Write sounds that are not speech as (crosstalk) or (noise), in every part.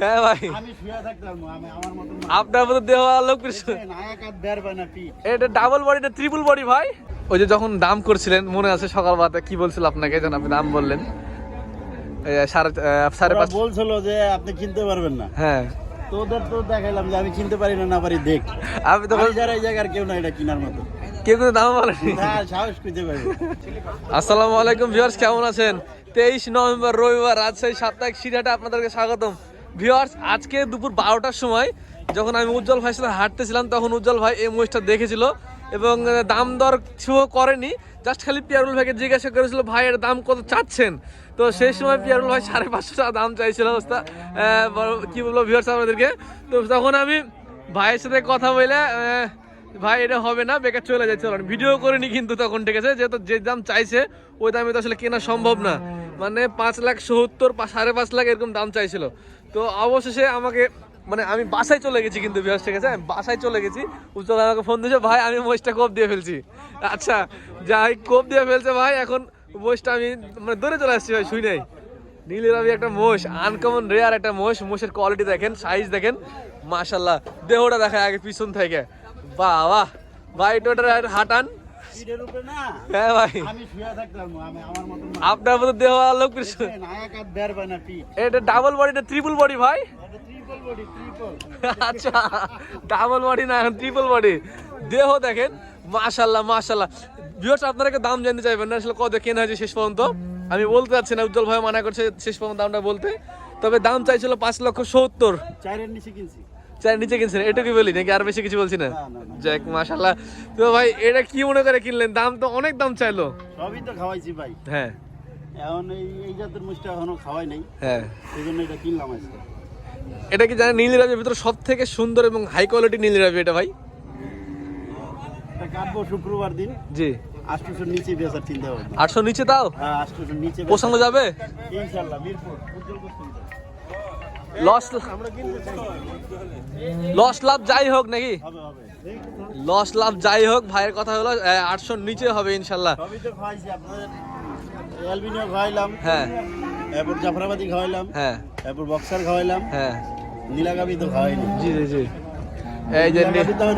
হ্যাঁ ভাই। আমি শুয়ে থাকতাম আমি আমার মতন আপনার মতো দেহ আলোক এটা ডাবল বডি ট্রিপল বডি ভাই? ওই যে যখন দাম করছিলেন মনে আছে সকালবেলাতে কি বলছিল আপনাকে যখন আপনি দাম বললেন? এই সাড়ে আহ, সাড়ে ওরা পাঁচ বলছিল যে আপনি কিনতে পারবেন না। হ্যাঁ। তো তো দেখাইলাম যে আমি কিনতে পারি না না পারি দেখ। আমি তো যারা এই জায়গার কেউ না এটা কেনার মতো। কেউ কিন্তু দাম বলেনি সাহস খুঁজে পাবে। আসসালামু আলাইকুম ভিউয়ার্স কেমন আছেন? তেইশ নভেম্বর রবিবার রাজশাহী সাপ্তাহিক সিরিয়াটা আপনাদেরকে স্বাগতম। ভিউয়ার্স, আজকে দুপুর বারোটার সময় যখন আমি উজ্জ্বল ভাইয়ের সাথে হাঁটতেছিলাম, তখন উজ্জ্বল ভাই এই মহিষটা দেখেছিল এবং দাম দর কিছু করেনি। জাস্ট খালি পিয়ারুল ভাইকে জিজ্ঞাসা করেছিল, ভাই, এর দাম কত চাচ্ছেন? তো সেই সময় পিয়ারুল ভাই সাড়ে পাঁচশো টাকা দাম চাইছিল অবস্থা। কি বলব ভিউয়ার্স আপনাদেরকে তো তখন আমি ভাইয়ের সাথে কথা বলে ভাই, এটা হবে না, বেকার চলে যাচ্ছে। চলুন ভিডিও করিনি কিন্তু তখন, ঠিক আছে? যেহেতু যে দাম চাইছে, ওই দামে তো আসলে কেনা সম্ভব না। মানে পাঁচ লাখ সত্তর, সাড়ে পাঁচ লাখ এরকম দাম চাইছিল। তো অবশেষে আমাকে মানে আমি বাসায় চলে গেছি কিন্তু বিহার ঠিক আছে? আমি বাসায় চলে গেছি। উজ্জ্বল আমাকে ফোন দিয়েছে, ভাই, আমি মহিষটা কোপ দিয়ে ফেলছি। আচ্ছা যাই, কোপ দিয়ে ফেলছে, ভাই, এখন মহিষটা আমি মানে দৌড়ে চলে আসছি, ভাই, শুই নাই। নীল রবি একটা মোষ আনকমন রেয়ার একটা মোষ। মোষের কোয়ালিটি দেখেন সাইজ দেখেন মাশাল্লাহ দেহটা দেখায় আগে পিছন থেকে। বাহ বাহ। ভাই টোটার হাঁটান। হ্যাঁ ভাই। আপনার মতো দেহ এটা ডাবল বডি ট্রিপল বডি ভাই। আচ্ছা ডাবল বডি না ট্রিপল বডি দেহ দেখেন মাশাল্লাহ মাশাল্লাহ ভিউয়ার্স আপনারা দাম জানতে চাইবেন না আসলে কত কেনা হয়েছে শেষ পর্যন্ত? আমি বলতে পারছি না উজ্জ্বল ভাই মানা করছে শেষ পর্যন্ত দামটা বলতে। তবে দাম চাইছিল পাঁচ লক্ষ সত্তর। চারের নিচে কিনছি। চার নিচে কিনছেন? এটুকু বলি নাকি আর বেশি কিছু বলছি না। যাক মাশাল্লাহ তো ভাই এটা কি মনে করে কিনলেন? দাম তো অনেক দাম চাইলো। সবই তো খাওয়াইছি ভাই। হ্যাঁ। এখন এই জাতের মুষ্টি এখনও খাওয়াই নাই। হ্যাঁ। জন্য এটা কিনলাম আজকে। এটা কি জানেন নীলরাবির ভিতরে সব থেকে সুন্দর এবং হাই কোয়ালিটি নীলরাবি এটা ভাই? এটা কাটবো শুক্রবার দিন। জি। নিচে বেচার চিন্তা ভাবনা। আটশো নিচে তাও? হ্যাঁ নিচে বেচা- যাবে? ইনশাল্লাহ মিরপুর। লস লস লাভ যাই হোক নাকি? লস লাভ যাই হোক ভাইয়ের কথা হলো আটশো নিচে হবে ইনশাল্লাহ। হ্যাঁ। এরপর জাফরাবাদি খাওয়াইলাম হ্যাঁ। এরপর বক্সার খাওয়াইলাম হ্যাঁ। নীলাগাবি তো খাওয়াইনি। জি জি জি। এই যে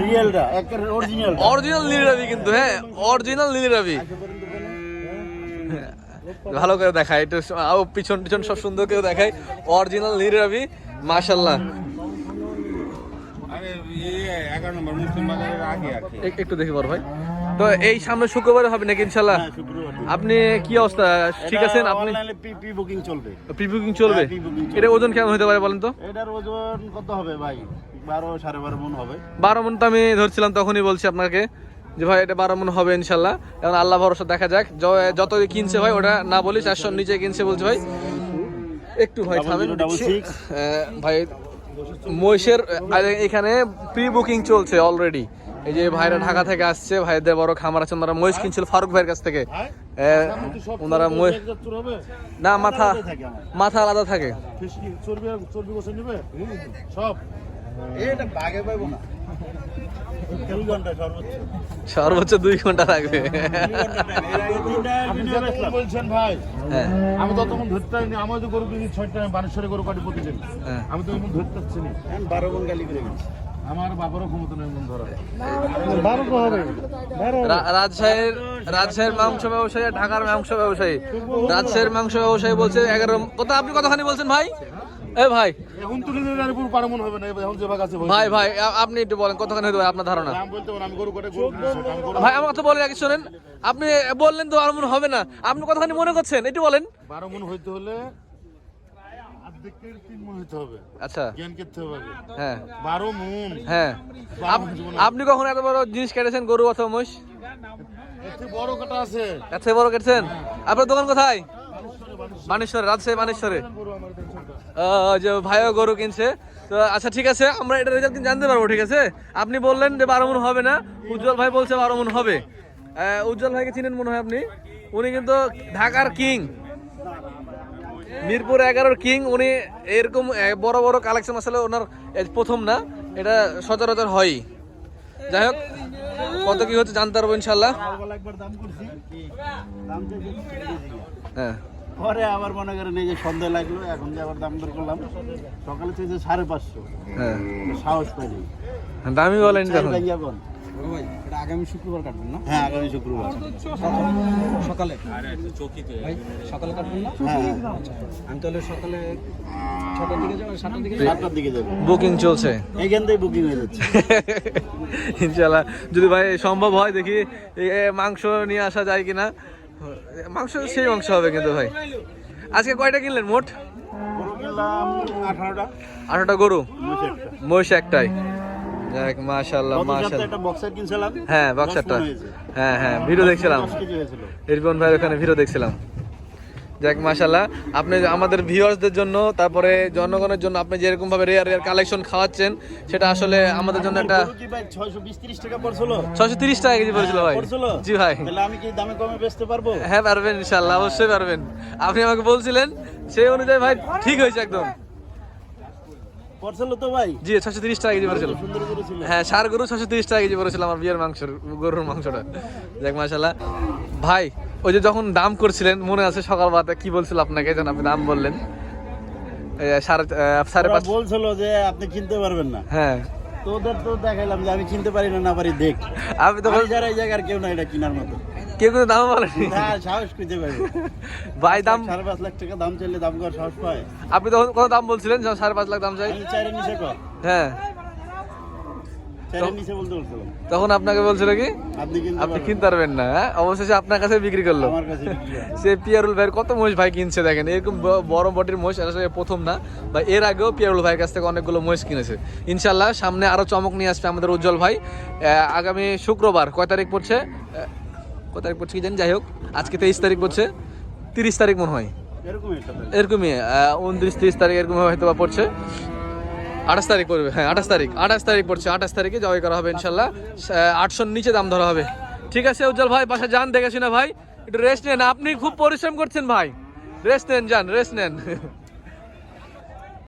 রিয়েলটা একের অরিজিনাল অরিজিনাল নীলরাবি কিন্তু হ্যাঁ অরিজিনাল নীলরাবি ভালো করে দেখায়। একটু পিছন পিছন সব সুন্দর করে দেখায়। অরিজিনাল নীলরাবি মাশাল্লাহ একটু দেখি বড় ভাই। তো এই সামনে শুক্রবারে হবে নাকি ইনশাল্লাহ হ্যাঁ। আপনি কি অবস্থা? ঠিক আছেন আপনি? বুকিং চলবে। প্রি বুকিং চলবে? হ্যাঁ, চলবে। এটা ওজন কেমন হতে পারে বলেন তো? এটার ওজন কত হবে ভাই? বারো সাড়ে বারো মন হবে। বারো মন তো আমি ধরছিলাম তখনই বলছি আপনাকে। যে ভাই এটা বারো মন হবে ইনশাল্লাহ। এখন আল্লাহ ভরসা দেখা যাক। য- যত কিনছে ভাই ওটা না বলি চারশোর নিচে কিনছে বলছে ভাই। একটু ভাই থামেন। ভাই মহিষের এখানে প্রি বুকিং চলছে অলরেডি এই যে ভাইরা ঢাকা থেকে আসছে ভাইদের বড় খামার আছে ওনারা মহিষ কিনছিল ফারুক ভাইয়ের কাছ থেকে। ওনারা মহিষ না মাথা মাথা আলাদা থাকে। চর্বি চর্বি বসে নিবে? সব। সর্বোচ্চ। দুই ঘণ্টা লাগবে। বলছেন ভাই হ্যাঁ। আমি ততক্ষণ ধরতে পারিনি আমার তো গরু কিনি ছয়টা বানেশ্বরে গরু কাটি প্রতিদিন। হ্যাঁ। আমি তো এমন ধরতে পারছি না। বারো গালি করে গেছি। আমার বাবারও ক্ষমতা নেই এমন ধরা বারো তো হবে। রাজশাহীর রাজশাহীর মাংস ব্যবসায়ী ঢাকার মাংস ব্যবসায়ী। রাজশাহীর মাংস ব্যবসায়ী বলছে এগারো কত আপনি কতখানি বলছেন ভাই? এ ভাই এখন তুলে দিলে গাড়ি পুরো পারমন হবে না এখন যে ভাগ আছে ভাই ভাই আপনি একটু বলেন কতখানি হতে পারে আপনার ধারণা? আমি বলতে পারি আমি গরু ভাই আমার কথা বলে রাখি শোনেন। আপনি বললেন তো আর মনে হবে না। আপনি কতখানি মনে করছেন? একটু বলেন। বারো মন হইতে হলে আচ্ছা। হ্যাঁ। হ্যাঁ। আপ- আপনি কখন এত বড় জিনিস কেটেছেন গরু অথবা মহিষ? বড় কাটা আছে। এত বড় কেটেছেন? আপনার দোকান কোথায়? মানেশ্বরে রাজশাহী বানেশ্বরে। যে ভাইও গরু কিনছে। তো আচ্ছা ঠিক আছে, আমরা এটা রেজাল্ট জানতে পারব, ঠিক আছে? আপনি বললেন যে বারো মন হবে না, উজ্জ্বল ভাই বলছে বারো মন হবে। উজ্জ্বল ভাইকে চিনেন মনে হয় আপনি? উনি কিন্তু ঢাকার কিং। মিরপুর এগারোর কিং। উনি এরকম বড় বড় কালেকশন আসলে ওনার প্রথম না, এটা সচরাচর হয়। যাই হোক, কত কি হচ্ছে জানতে পারব ইনশাল্লাহ হ্যাঁ। পরে আবার মনে করেন এই যে সন্ধ্যা লাগল এখন যে আবার দাম দর করলাম সকালে চেয়েছে সাড়ে পাঁচশো। হ্যাঁ। সাহস পাইনি। দামি বলেন। এটা আগামী শুক্রবার কাটবেন না? হ্যাঁ আগামী শুক্রবার। সকালে। আরে চকিতে ভাই সকালে কাটবেন না? হ্যাঁ। আমি তাহলে সকালে ছটার দিকে যাব সাতটার দিকে সাতটার দিকে যাবে। বুকিং চলছে। থেকে বুকিং হয়ে যাচ্ছে। ইনশাল্লাহ যদি ভাই সম্ভব হয় দেখি মাংস নিয়ে আসা যায় কিনা। মাংস সেই মাংস হবে কিন্তু ভাই। আজকে কয়টা কিনলেন? মোট? আঠারোটা গরু। মহিষ একটাই। যাক মাশাল্লাহ গত সপ্তাহে একটা বক্সার কিনছিলাম। হ্যাঁ বক্সারটা হ্যাঁ হ্যাঁ ভিডিও দেখছিলাম। রিপন ভাই ওখানে ভিডিও দেখছিলাম। যাক মাশাল্লাহ আপনি আমাদের ভিউয়ার্সদের জন্য তারপরে জনগণের জন্য আপনি যেরকম ভাবে রেয়ার রেয়ার কালেকশন খাওয়াচ্ছেন সেটা আসলে আমাদের জন্য একটা ছয়শো তিরিশ টাকা কেজি পড়েছিল ভাই। পড়ছিল? জি ভাই। আমি কি দামে কমে বেচতে পারব? হ্যাঁ পারবেন ইনশাল্লাহ অবশ্যই পারবেন। আপনি আমাকে বলছিলেন সেই অনুযায়ী ভাই ঠিক হয়েছে একদম। তো ভাই। জি ছশো তিরিশ টাকা কেজি পড়েছিল। হ্যাঁ সার গরু ছশো তিরিশ টাকা কেজি পড়েছিল আমার বিয়ের মাংসের গরুর মাংসটা। দেখ মাশাল্লাহ ভাই ওই যে যখন দাম করছিলেন মনে আছে সকাল বাতে কি বলছিল আপনাকে যেন আপনি দাম বললেন? সাড়ে সাড়ে পাঁচ বলছিল যে আপনি কিনতে পারবেন না। হ্যাঁ। তো ওদের তো দেখাইলাম যে আমি কিনতে পারি না না পারি দেখ। আমি যারা এই জায়গার কেউ না এটা কেনার মতো। কেউ কিন্তু দাম বলেনি সাহস খুঁজে পাবে ভাই দাম সাড়ে পাঁচ লাখ টাকা দাম চাইলে দাম করার সাহস পায়। আপনি তখন কত দাম বলছিলেন সাড়ে পাঁচ লাখ দাম চাই? চাইরে নিচে কর হ্যাঁ চাইরে নিচে বলতে বলছিলাম তখন আপনাকে বলছিল কি? আপনি কিনতে পারবেন না হ্যাঁ? অবশেষে আপনার কাছে বিক্রি করল। সে পিয়ারুল ভাইয়ের কত মহিষ ভাই কিনছে দেখেন এরকম বড় বটির মহিষ আসলে প্রথম না। বা এর আগেও পিয়ারুল ভাইয়ের কাছ থেকে অনেকগুলো মহিষ কিনেছে। ইনশাল্লাহ সামনে আরও চমক নিয়ে আসবে আমাদের উজ্জ্বল ভাই। আগামী শুক্রবার কয় তারিখ পড়ছে? কয় তারিখ পড়ছে কি জানি যাই হোক আজকে তেইশ তারিখ পড়ছে। তিরিশ তারিখ মনে হয়। এরকমই এরকমই উনত্রিশ তিরিশ তারিখ এরকম হয়তো বা পড়ছে। আঠাশ তারিখ পড়বে হ্যাঁ আঠাশ তারিখ। আঠাশ তারিখ পড়ছে, আঠাশ তারিখে জয় করা হবে ইনশাল্লাহ। আটশোর নিচে দাম ধরা হবে। ঠিক আছে, উজ্জ্বল ভাই, বাসা যান দেখেছি না ভাই। একটু রেস্ট নেন। আপনি খুব পরিশ্রম করছেন ভাই। রেস্ট নেন, যান রেস্ট নেন। (laughs)